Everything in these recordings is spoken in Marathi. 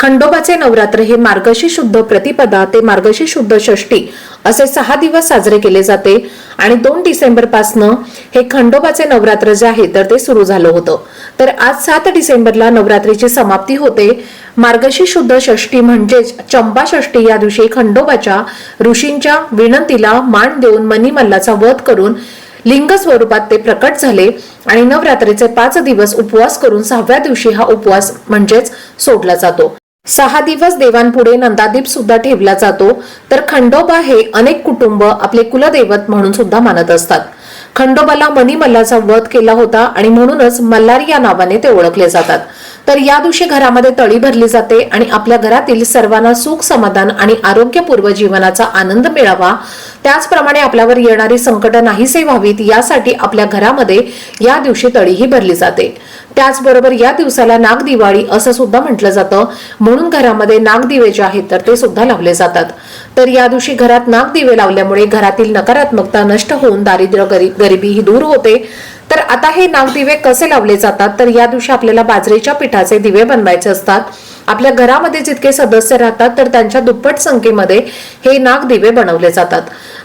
खंडोबाचे नवरात्र हे मार्गशी शुद्ध प्रतिपदा ते मार्गशी शुद्ध षष्ठी असे सहा दिवस साजरे केले जाते आणि दोन डिसेंबर पासनं हे खंडोबाचे नवरात्र जे आहे तर ते सुरू झालं होतं. तर आज सात डिसेंबरला नवरात्रीची समाप्ती होते. मार्गशी शुद्ध षष्ठी म्हणजेच चंबा षष्टी या दिवशी खंडोबाच्या ऋषींच्या विनंतीला मान देऊन मनीमल्लाचा वध करून लिंग स्वरूपात ते प्रकट झाले आणि नवरात्रीचे पाच दिवस उपवास करून सहाव्या दिवशी हा उपवास म्हणजेच सोडला जातो. सहा दिवस देवांपुढे नंदादीप सुद्धा ठेवला जातो तर खंडोबा हे अनेक कुटुंब आपले कुलदैवत म्हणून सुद्धा मानत असतात. खंडोबाला मणिमल्लाचा वध केला होता आणि म्हणूनच मल्हार या नावाने ते ओळखले जातात. तर या दिवशी घरामध्ये तळी भरली जाते आणि आपल्या घरातील सर्वांना सुख समाधान आणि आरोग्यपूर्व जीवनाचा आनंद मिळावा. त्याचप्रमाणे आपल्यावर येणारी संकट नाहीसे व्हावीत यासाठी आपल्या घरामध्ये या दिवशी तळीही भरली जाते. त्याचबरोबर या दिवसाला नाग दिवाळी असं सुद्धा म्हटलं जातं. म्हणून घरामध्ये नागदिवे जे आहेत तर ते सुद्धा लावले जातात. तर या दिवशी घरात नागदिवे लावल्यामुळे घरातील नकारात्मकता नष्ट होऊन दारिद्र्य गरिबी ही दूर होते. तर आता हे नागदिवे कसे लावले जातात? तर या दिवशी आपल्याला बाजरीच्या पिठाचे दिवे बनवायचे असतात. आपल्या घरामध्ये जितके सदस्य राहतात तर त्यांच्या दुप्पट संख्येमध्ये हे नागदिवे बनवले जातात.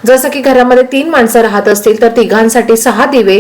जसं की घरामध्ये तीन माणसं राहत असतील तर तिघांसाठी सहा दिवे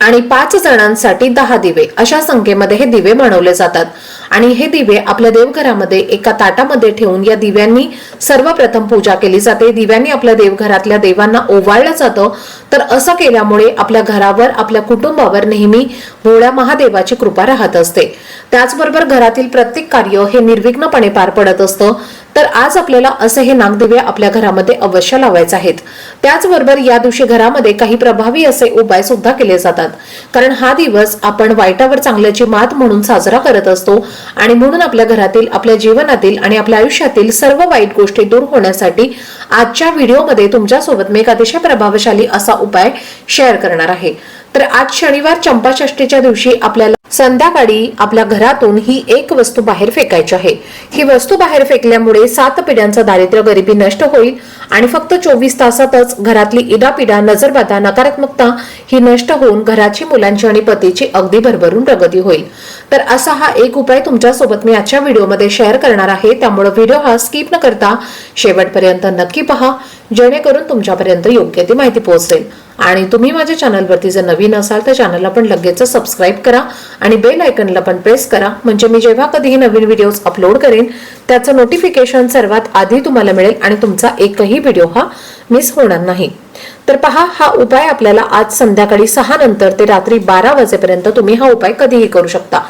आणि पाच जणांसाठी दहा दिवे. अशा संख्येमध्ये हे दिवे बनवले जातात. आणि हे दिवे आपल्या देवघरामध्ये एका ताटामध्ये ठेवून या दिव्यांनी सर्वप्रथम पूजा केली जाते. दिव्यांनी आपल्या देवघरातल्या देवांना ओवाळलं जातं. तर असं केल्यामुळे आपल्या घरावर आपल्या कुटुंबावर नेहमी भोळ्या महादेवाची कृपा राहत असते. त्याचबरोबर घरातील प्रत्येक कार्य हे निर्विघ्नपणे पार पडत असतं. तर आज आपल्याला असे हे नागदिवे आपल्या घरामध्ये अवश्य लावायचे आहेत. त्याचबरोबर या दिवशी घरामध्ये काही प्रभावी असे उपाय सुद्धा केले जातात. कारण हा दिवस आपण वाईटावर चांगल्याची मात म्हणून साजरा करत असतो आणि म्हणून आपल्या घरातील आपल्या जीवनातील आणि आपल्या आयुष्यातील सर्व वाईट गोष्टी दूर होण्यासाठी आजच्या व्हिडिओमध्ये तुमच्यासोबत मी एक अतिशय प्रभावशाली असा उपाय शेअर करणार आहे. तर आज शनिवार चंपाषष्टीच्या दिवशी आपल्याला संध्याकाळी आपल्या घरातून ही एक वस्तू बाहेर फेकायची आहे. ही वस्तू बाहेर फेकल्यामुळे सात पिढ्यांचं दारिद्र्य गरिबी नष्ट होईल आणि फक्त चोवीस तासातच घरातली इडापिडा नजरबाधा नकारात्मकता ही नष्ट होऊन घराची मुलांची आणि पतीची अगदी भरभरून प्रगती होईल. तर असा हा एक उपाय तुमच्यासोबत मी आजच्या व्हिडिओमध्ये शेअर करणार आहे. त्यामुळे व्हिडिओ हा स्किप न करता शेवटपर्यंत नक्की पहा. जेणेकरून तुमच्यापर्यंत योग्य ती माहिती पोहोचेल. आणि तुम्ही माझ्या चॅनलवरती जर नवीन असाल तर चॅनलला पण लगेच सबस्क्राईब करा आणि बेल आयकनला पण प्रेस करा. म्हणजे मी जेव्हा कधीही नवीन व्हिडिओज अपलोड करेन त्याचं नोटिफिकेशन सर्वात आधी तुम्हाला मिळेल आणि तुमचा एकही व्हिडिओ हा मिस होणार नाही. तर पहा हा उपाय आपल्याला आज संध्याकाळी सहा नंतर ते रात्री बारा वाजेपर्यंत तुम्ही हा उपाय कधीही करू शकता.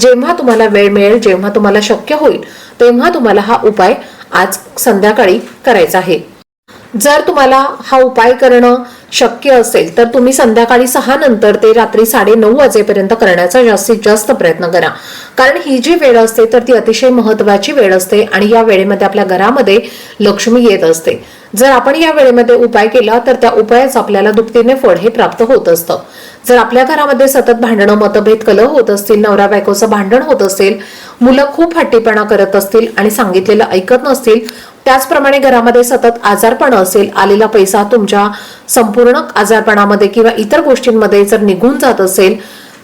जेव्हा तुम्हाला वेळ मिळेल जेव्हा तुम्हाला शक्य होईल तेव्हा तुम्हाला हा उपाय आज संध्याकाळी करायचा आहे. जर तुम्हाला हा उपाय करणं शक्य असेल तर तुम्ही संध्याकाळी सहा नंतर ते रात्री साडे नऊ वाजेपर्यंत करण्याचा जास्तीत जास्त प्रयत्न करा. कारण ही जी वेळ असते तर ती अतिशय महत्वाची वेळ असते आणि या वेळेमध्ये आपल्या घरामध्ये लक्ष्मी येत असते. जर आपण या वेळेमध्ये उपाय केला तर त्या उपायाचं आपल्याला दुपटीने फळ हे प्राप्त होत असतं. जर आपल्या घरामध्ये सतत भांडणं मतभेद कलह होत असतील नवरा बायकोचं भांडण होत असेल मुलं खूप हट्टीपणा करत असतील आणि सांगितलेलं ऐकत नसतील त्याचप्रमाणे घरामध्ये सतत आजारपण असेल आलेला पैसा तुमच्या संपूर्ण आजारपणामध्ये किंवा इतर गोष्टींमध्ये जर निघून जात असेल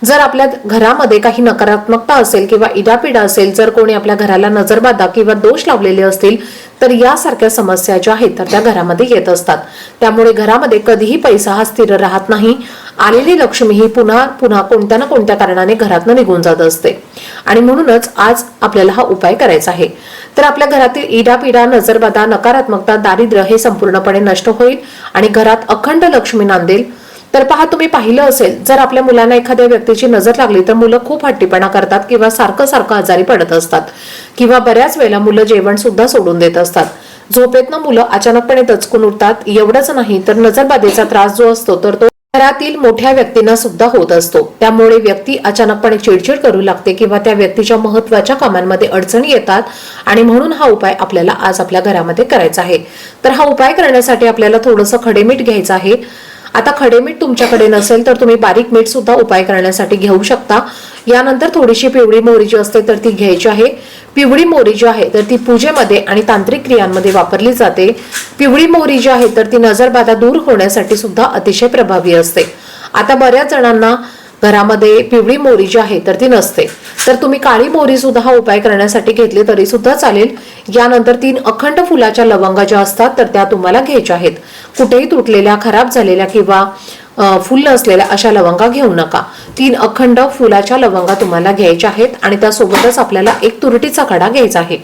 जर आपल्या घरामध्ये काही नकारात्मकता असेल किंवा इडापिडा असेल जर कोणी आपल्या घराला नजरबाधा किंवा दोष लावलेले असतील तर यासारख्या समस्या ज्या आहेत तर त्या घरामध्ये येत असतात. त्यामुळे घरामध्ये कधीही पैसा हा स्थिर राहत नाही. आलेली लक्ष्मी ही पुन्हा पुन्हा कोणत्या ना कोणत्या कारणाने घरातनं निघून जात असते. आणि म्हणूनच आज आपल्याला हा उपाय करायचा आहे. तर आपल्या घरातील इडापिडा नजरबाधा नकारात्मकता दारिद्र्य हे संपूर्णपणे नष्ट होईल आणि घरात अखंड लक्ष्मी नांदेल तर पहा तुम्ही पाहिलं असेल जर आपल्या मुलांना एखाद्या व्यक्तीची नजर लागली तर मुलं खूप हट्टीपणा करतात किंवा सारखं सारखं आजारी पडत असतात. किंवा बऱ्याच वेळेला मुलं जेवण सुद्धा सोडून देत असतात. झोपेतनं मुलं अचानकपणे दचकून उठतात. एवढंच नाही तर नजरबाधेचा त्रास जो असतो तर तो घरातील मोठ्या व्यक्तींना सुद्धा होत असतो. त्यामुळे व्यक्ती अचानकपणे चिडचिड करू लागते किंवा त्या व्यक्तीच्या महत्त्वाच्या कामांमध्ये अडचणी येतात आणि म्हणून हा उपाय आपल्याला आज आपल्या घरामध्ये करायचा आहे. तर हा उपाय करण्यासाठी आपल्याला थोडंसं खडेमीठ घ्यायचं आहे. आता खडे मीठ तुमच्याकडे नसेल तर तुम्ही बारीक मीठ सुद्धा उपाय करण्यासाठी घेऊ शकता. यानंतर थोडीशी पिवळी मोहरी जी असते तर ती घ्यायची आहे. पिवळी मोहरी जी आहे तर ती पूजेमध्ये आणि तांत्रिक क्रियांमध्ये वापरली जाते. पिवळी मोहरी जी आहे तर ती नजरबाधा दूर होण्यासाठी सुद्धा अतिशय प्रभावी असते. आता बऱ्याच जणांना घरामध्ये पिवळी मोहरी जी आहे तर ती नसते. तर तुम्ही काळी मोहरी सुद्धा हा उपाय करण्यासाठी घेतली तरी सुद्धा चालेल. यानंतर तीन अखंड फुलाच्या लवंगा ज्या असतात तर त्या तुम्हाला घ्यायच्या आहेत. कुठेही तुटलेल्या खराब झालेल्या किंवा फुल असलेल्या अशा लवंगा घेऊ नका. तीन अखंड फुलाच्या लवंगा तुम्हाला घ्यायच्या आहेत आणि त्यासोबतच आपल्याला एक तुरटीचा खडा घ्यायचा आहे.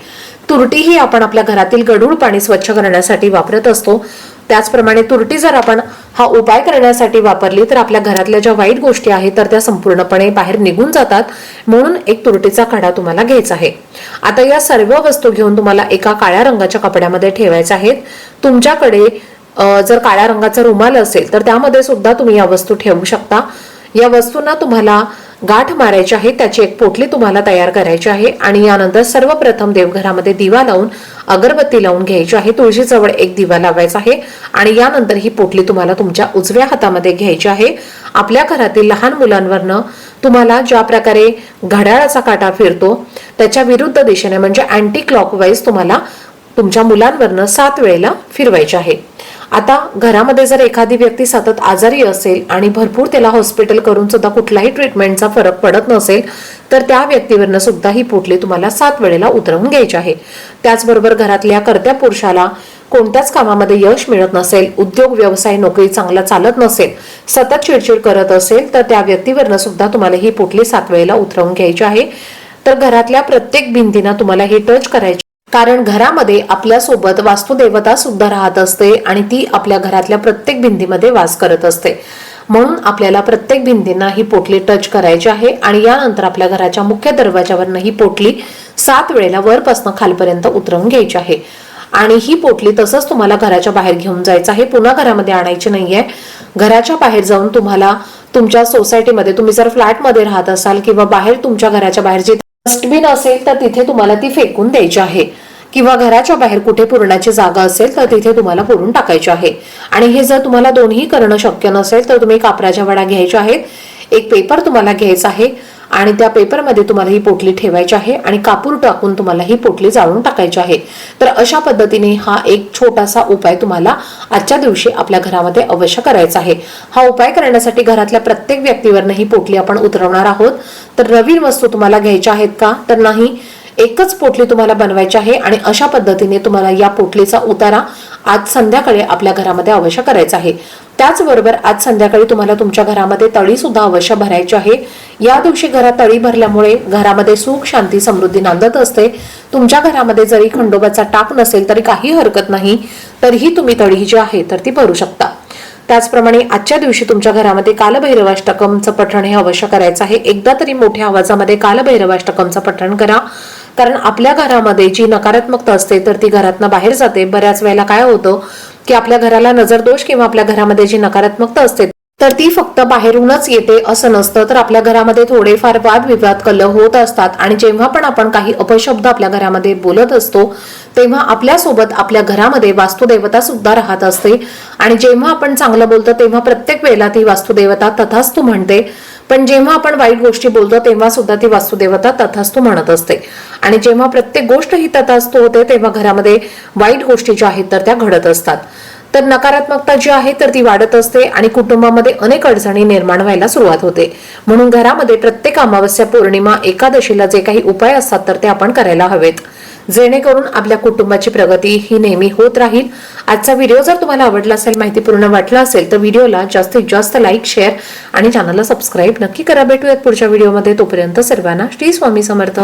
तुरटी ही आपण आपल्या घरातील गडूळ पाणी स्वच्छ करण्यासाठी वापरत असतो. त्याचप्रमाणे तुरटी जर आपण हा उपाय करण्यासाठी वापरली तर आपल्या घरातल्या ज्या वाईट गोष्टी आहेत तर त्या संपूर्णपणे बाहेर निघून जातात. म्हणून एक तुरटीचा खडा तुम्हाला घ्यायचा आहे. आता या सर्व वस्तू घेऊन तुम्हाला एका काळ्या रंगाच्या कपड्यामध्ये ठेवायच्या आहेत. तुमच्याकडे जर काळ्या रंगाचा रुमाल असेल तर त्यामध्ये सुद्धा तुम्ही या वस्तू ठेवू शकता. या वस्तूंना तुम्हाला गाठ मारायची आहे त्याची एक पोटली तुम्हाला तयार करायची आहे आणि यानंतर सर्वप्रथम देवघरामध्ये दिवा लावून अगरबत्ती लावून घ्यायची आहे. तुळशीजवळ एक दिवा लावायचा आहे आणि यानंतर ही पोटली तुम्हाला तुमच्या उजव्या हातामध्ये घ्यायची आहे. आपल्या घरातील लहान मुलांवरनं तुम्हाला ज्या प्रकारे घड्याळाचा काटा फिरतो त्याच्या विरुद्ध दिशेने म्हणजे अँटी क्लॉकवाईज तुम्हाला तुमच्या मुलांवरनं सात वेळेला फिरवायचे आहे. आता घरामध्ये जर एखादी व्यक्ती सतत आजारी असेल आणि भरपूर त्याला हॉस्पिटल करून सुद्धा कुठलाही ट्रीटमेंटचा फरक पडत नसेल तर त्या व्यक्तीवरनं सुद्धा ही पोटली तुम्हाला सात वेळेला उतरवून घ्यायची आहे. त्याचबरोबर घरातल्या कर्त्या पुरुषाला कोणत्याच कामामध्ये यश मिळत नसेल उद्योग व्यवसाय नोकरी चांगला चालत नसेल सतत चिडचिड करत असेल तर त्या व्यक्तीवरनं सुद्धा तुम्हाला ही पोटली सात वेळेला उतरवून घ्यायची आहे. तर घरातल्या प्रत्येक भिंतींना तुम्हाला हे टच करायचे कारण घरामध्ये आपल्यासोबत वास्तुदेवता सुद्धा राहत असते आणि ती आपल्या घरातल्या प्रत्येक भिंतीमध्ये वास करत असते. म्हणून आपल्याला प्रत्येक भिंतींना ही पोटली टच करायची आहे आणि यानंतर आपल्या घराच्या मुख्य दरवाजावरनं ही पोटली सात वेळेला वरपासनं खालपर्यंत उतरवून घ्यायची आहे. आणि ही पोटली तसंच तुम्हाला घराच्या बाहेर घेऊन जायचं आहे. पुन्हा घरामध्ये आणायची नाहीये. घराच्या बाहेर जाऊन तुम्हाला तुमच्या सोसायटीमध्ये तुम्ही जर फ्लॅटमध्ये राहत असाल किंवा बाहेर तुमच्या घराच्या बाहेर जे डस्टबिन असेल तर तिथे तुम्हाला ती फेकून द्यायची आहे. किंवा घराच्या बाहेर कुठे पुरण्याची जागा असेल तर तिथे तुम्हाला पुरून टाकायची आहे. आणि हे जर तुम्हाला दोन्ही करणं शक्य नसेल तर तुम्ही कापराच्या वड्या घ्यायच्या आहेत. एक पेपर तुम्हाला घ्यायचा आहे आणि त्या पेपरमध्ये तुम्हाला ही पोटली ठेवायची आहे आणि कापूर टाकून तुम्हाला ही पोटली जाळून टाकायची आहे. तर अशा पद्धतीने हा एक छोटासा उपाय तुम्हाला आजच्या दिवशी आपल्या घरामध्ये अवश्य करायचा आहे. हा उपाय करण्यासाठी घरातल्या प्रत्येक व्यक्तीवरनं ही पोटली आपण उतरवणार आहोत. तर नवीन वस्तू तुम्हाला घ्यायच्या आहेत का? तर नाही. एकच पोटली तुम्हाला बनवायची आहे आणि अशा पद्धतीने तुम्हाला या पोटलीचा उतारा आज संध्याकाळी आपल्या घरामध्ये अवश्य करायचा आहे. त्याचबरोबर आज संध्याकाळी तुम्हाला तुमच्या घरामध्ये तळी सुद्धा अवश्य भरायची आहे. या दिवशी घरात तळी भरल्यामुळे घरामध्ये सुख शांती समृद्धी नांदत असते. तुमच्या घरामध्ये जरी खंडोबाचा टाक नसेल तरी काही हरकत नाही तरीही तुम्ही तळी जी आहे तर ती भरू शकता. त्याचप्रमाणे आजच्या दिवशी तुमच्या घरामध्ये कालभैरवाष्टकमचं पठण हे अवश्य करायचं आहे. एकदा तरी मोठ्या आवाजामध्ये कालभैरवाष्टकमचं पठण करा. कारण आपल्या घरामध्ये जी नकारात्मकता असते तर ती घरातनं बाहेर जाते. बऱ्याच वेळेला काय होतं की आपल्या घराला नजरदोष किंवा आपल्या घरामध्ये जी नकारात्मकता असते तर ती फक्त बाहेरूनच येते असं नसतं. तर आपल्या घरामध्ये थोडेफार वादविवाद कलह होत असतात. आणि जेव्हा पण आपण काही अपशब्द आपल्या घरामध्ये बोलत असतो तेव्हा आपल्यासोबत आपल्या घरामध्ये वास्तुदेवता सुद्धा राहत असते. आणि जेव्हा आपण चांगलं बोलतो तेव्हा प्रत्येक वेळेला ती वास्तुदेवता तथास्तू म्हणते. पण जेव्हा आपण वाईट गोष्टी बोलतो तेव्हा सुद्धा ती वास्तुदेवता तथास्तू म्हणत असते. आणि जेव्हा प्रत्येक गोष्ट ही तथास्तू होते तेव्हा घरामध्ये वाईट गोष्टी ज्या आहेत तर त्या घडत असतात. तर नकारात्मकता जी आहे तर ती वाढत असते आणि कुटुंबामध्ये अनेक अडचणी निर्माण व्हायला सुरुवात होते. म्हणून घरामध्ये प्रत्येक अमावस्या पौर्णिमा एकादशीला जे काही उपाय असतात तर ते आपण करायला हवेत. जेणेकरून आपल्या कुटुंबाची प्रगती ही नेहमी होत राहील. आजचा व्हिडिओ जर तुम्हाला आवडला असेल माहितीपूर्ण वाटला असेल तर व्हिडिओला जास्तीत जास्त लाईक शेअर आणि चॅनलला सबस्क्राईब नक्की करा. भेटूयात पुढच्या व्हिडिओमध्ये. तोपर्यंत सर्वांना श्री स्वामी समर्थ.